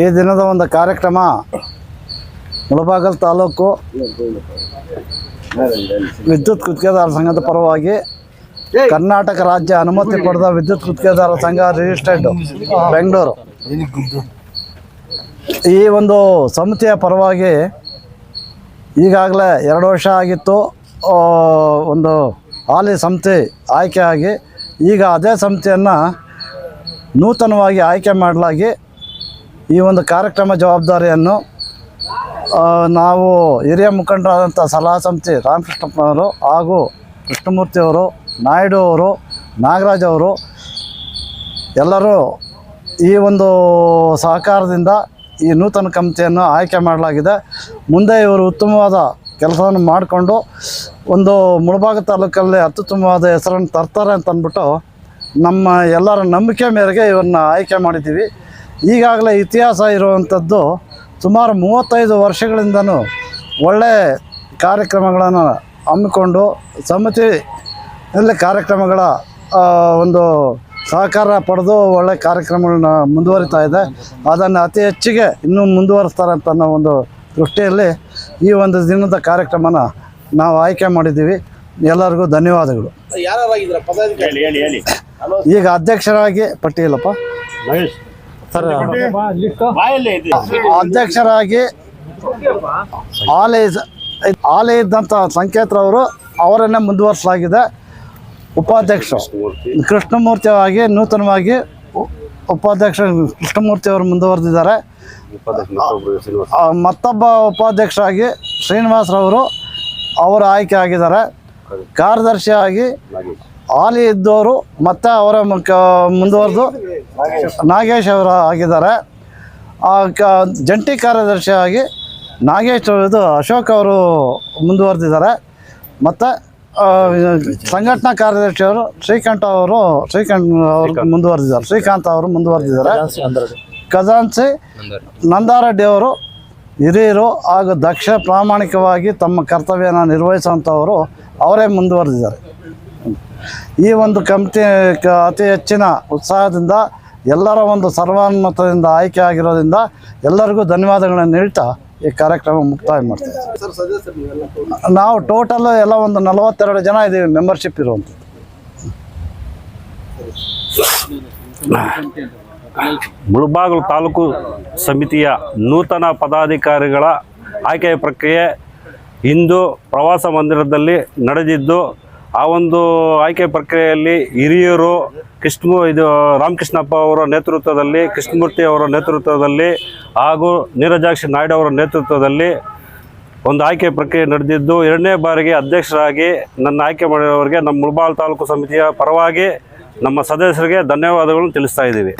ಈ ದಿನದ ಒಂದು ಕಾರ್ಯಕ್ರಮ ಮುಳಬಾಗಲ್ ತಾಲೂಕು ವಿದ್ಯುತ್ ಗುತ್ತಿಗೆದಾರ ಸಂಘದ ಪರವಾಗಿ ಕರ್ನಾಟಕ ರಾಜ್ಯ ಅನುಮತಿ ಪಡೆದ ವಿದ್ಯುತ್ ಗುತ್ತಿಗೆದಾರ ಸಂಘ ರಿಜಿಸ್ಟರ್ಡ್ ಬೆಂಗಳೂರು. ಈ ಒಂದು ಸಮಿತಿಯ ಪರವಾಗಿ ಈಗಾಗಲೇ ಎರಡು ವರ್ಷ ಆಗಿತ್ತು. ಒಂದು ಹಾಲಿ ಸಮಿತಿ ಆಯ್ಕೆಯಾಗಿ ಈಗ ಅದೇ ಸಮಿತಿಯನ್ನು ನೂತನವಾಗಿ ಆಯ್ಕೆ ಮಾಡಲಾಗಿ ಈ ಒಂದು ಕಾರ್ಯಕ್ರಮ ಜವಾಬ್ದಾರಿಯನ್ನು ನಾವು ಹಿರಿಯ ಮುಖಂಡರಾದಂಥ ಸಲಹಾ ಸಮಿತಿ ರಾಮಕೃಷ್ಣಪ್ಪನವರು ಹಾಗೂ ಕೃಷ್ಣಮೂರ್ತಿಯವರು ನಾಯ್ಡು ಅವರು, ನಾಗರಾಜ್ ಅವರು ಎಲ್ಲರೂ ಈ ಒಂದು ಸಹಕಾರದಿಂದ ಈ ನೂತನ ಕಮಿಟಿಯನ್ನು ಆಯ್ಕೆ ಮಾಡಲಾಗಿದೆ. ಮುಂದೆ ಇವರು ಉತ್ತಮವಾದ ಕೆಲಸವನ್ನು ಮಾಡಿಕೊಂಡು ಒಂದು ಮುಳಬಾಗ ತಾಲೂಕಲ್ಲಿ ಅತ್ಯುತ್ತಮವಾದ ಹೆಸರನ್ನು ತರ್ತಾರೆ ಅಂತ ಅಂದ್ಬಿಟ್ಟು ನಮ್ಮ ಎಲ್ಲರ ನಂಬಿಕೆ ಮೇರೆಗೆ ಇವ್ರನ್ನ ಆಯ್ಕೆ ಮಾಡಿದ್ದೀವಿ. ಈಗಾಗಲೇ ಇತಿಹಾಸ ಇರುವಂಥದ್ದು ಸುಮಾರು ಮೂವತ್ತೈದು ವರ್ಷಗಳಿಂದನೂ ಒಳ್ಳೆ ಕಾರ್ಯಕ್ರಮಗಳನ್ನು ಹಮ್ಮಿಕೊಂಡು ಸಮಿತಿಯಲ್ಲಿ ಕಾರ್ಯಕ್ರಮಗಳ ಒಂದು ಸಹಕಾರ ಪಡೆದು ಒಳ್ಳೆ ಕಾರ್ಯಕ್ರಮಗಳನ್ನ ಮುಂದುವರಿತಾ ಇದೆ. ಅದನ್ನು ಅತಿ ಹೆಚ್ಚಿಗೆ ಇನ್ನೂ ಮುಂದುವರಿಸ್ತಾರೆ ಅಂತ ಅನ್ನೋ ಒಂದು ದೃಷ್ಟಿಯಲ್ಲಿ ಈ ಒಂದು ದಿನದ ಕಾರ್ಯಕ್ರಮನ ನಾವು ಆಯ್ಕೆ ಮಾಡಿದ್ದೀವಿ. ಎಲ್ಲರಿಗೂ ಧನ್ಯವಾದಗಳು. ಈಗ ಅಧ್ಯಕ್ಷರಾಗಿ ಪಟ್ಟಿ ಇಲ್ಲಪ್ಪ ಸರ್ ಅಧ್ಯಕ್ಷರಾಗಿ ಆಲೇ ಇದ್ದಂತ ಇದ್ದಂಥ ಸಂಕೇತ್ರವರು ಅವರನ್ನೇ ಮುಂದುವರಿಸಲಾಗಿದೆ. ಉಪಾಧ್ಯಕ್ಷ ಕೃಷ್ಣಮೂರ್ತಿಯಾಗಿ ನೂತನವಾಗಿ ಉಪಾಧ್ಯಕ್ಷ ಕೃಷ್ಣಮೂರ್ತಿ ಅವರು ಮುಂದುವರೆದಿದ್ದಾರೆ. ಮತ್ತೊಬ್ಬ ಉಪಾಧ್ಯಕ್ಷರಾಗಿ ಶ್ರೀನಿವಾಸರವರು ಅವರು ಆಯ್ಕೆ ಆಗಿದ್ದಾರೆ. ಕಾರ್ಯದರ್ಶಿಯಾಗಿ ಆಲಿ ಇದ್ದವರು ಮತ್ತೆ ಅವರ ಮುಖ ಮುಂದುವರೆದು ನಾಗೇಶ್. ಅವರು ಆಗಿದ್ದಾರೆ. ಆ ಕ ಜಂಟಿ ಕಾರ್ಯದರ್ಶಿಯಾಗಿ ನಾಗೇಶ್ ಇದು ಅಶೋಕ್ ಅವರು ಮುಂದುವರೆದಿದ್ದಾರೆ. ಮತ್ತು ಸಂಘಟನಾ ಕಾರ್ಯದರ್ಶಿಯವರು ಶ್ರೀಕಂಠ ಅವರು ಶ್ರೀಕಂಠ ಅವರು ಮುಂದುವರೆದಿದ್ದಾರೆ. ಶ್ರೀಕಾಂತ್ ಅವರು ಮುಂದುವರೆದಿದ್ದಾರೆ. ಖಜಾನ್ಸಿ ನಂದಾರೆಡ್ಡಿ ಅವರು ಹಿರಿಯರು ಹಾಗೂ ದಕ್ಷ ಪ್ರಾಮಾಣಿಕವಾಗಿ ತಮ್ಮ ಕರ್ತವ್ಯನ ನಿರ್ವಹಿಸುವಂಥವರು ಅವರೇ ಮುಂದುವರೆದಿದ್ದಾರೆ. ಈ ಒಂದು ಕಮಿಟಿ ಕ ಅತಿ ಹೆಚ್ಚಿನ ಉತ್ಸಾಹದಿಂದ ಎಲ್ಲರ ಒಂದು ಸರ್ವಾನುಮತದಿಂದ ಆಯ್ಕೆ ಆಗಿರೋದ್ರಿಂದ ಎಲ್ಲರಿಗೂ ಧನ್ಯವಾದಗಳನ್ನು ಹೇಳ್ತಾ ಈ ಕಾರ್ಯಕ್ರಮ ಮುಕ್ತಾಯ ಮಾಡ್ತೀವಿ. ನಾವು ಟೋಟಲ್ ಎಲ್ಲ ಒಂದು ನಲವತ್ತೆರಡು ಜನ ಇದ್ದೀವಿ ಮೆಂಬರ್ಶಿಪ್ ಇರುವಂಥದ್ದು ಮುಳಬಾಗಿಲು ತಾಲೂಕು ಸಮಿತಿಯ ನೂತನ ಪದಾಧಿಕಾರಿಗಳ ಆಯ್ಕೆಯ ಪ್ರಕ್ರಿಯೆ ಇಂದು ಪ್ರವಾಸ ಮಂದಿರದಲ್ಲಿ ನಡೆದಿದ್ದು ಆ ಒಂದು ಆಯ್ಕೆ ಪ್ರಕ್ರಿಯೆಯಲ್ಲಿ ಹಿರಿಯರು ಕೃಷ್ಣ ಇದು ರಾಮಕೃಷ್ಣಪ್ಪ ಅವರ ನೇತೃತ್ವದಲ್ಲಿ, ಕೃಷ್ಣಮೂರ್ತಿ ಅವರ ನೇತೃತ್ವದಲ್ಲಿ ಹಾಗೂ ನೀರಜಾಕ್ಷಿ ನಾಯ್ಡು ಅವರ ನೇತೃತ್ವದಲ್ಲಿ ಒಂದು ಆಯ್ಕೆ ಪ್ರಕ್ರಿಯೆ ನಡೆದಿದ್ದು, ಎರಡನೇ ಬಾರಿಗೆ ಅಧ್ಯಕ್ಷರಾಗಿ ನನ್ನ ಆಯ್ಕೆ ಮಾಡಿದವರಿಗೆ ನಮ್ಮ ಮುಳಬಾಳ್ ತಾಲೂಕು ಸಮಿತಿಯ ಪರವಾಗಿ ನಮ್ಮ ಸದಸ್ಯರಿಗೆ ಧನ್ಯವಾದಗಳನ್ನು ತಿಳಿಸ್ತಾ ಇದ್ದೀವಿ.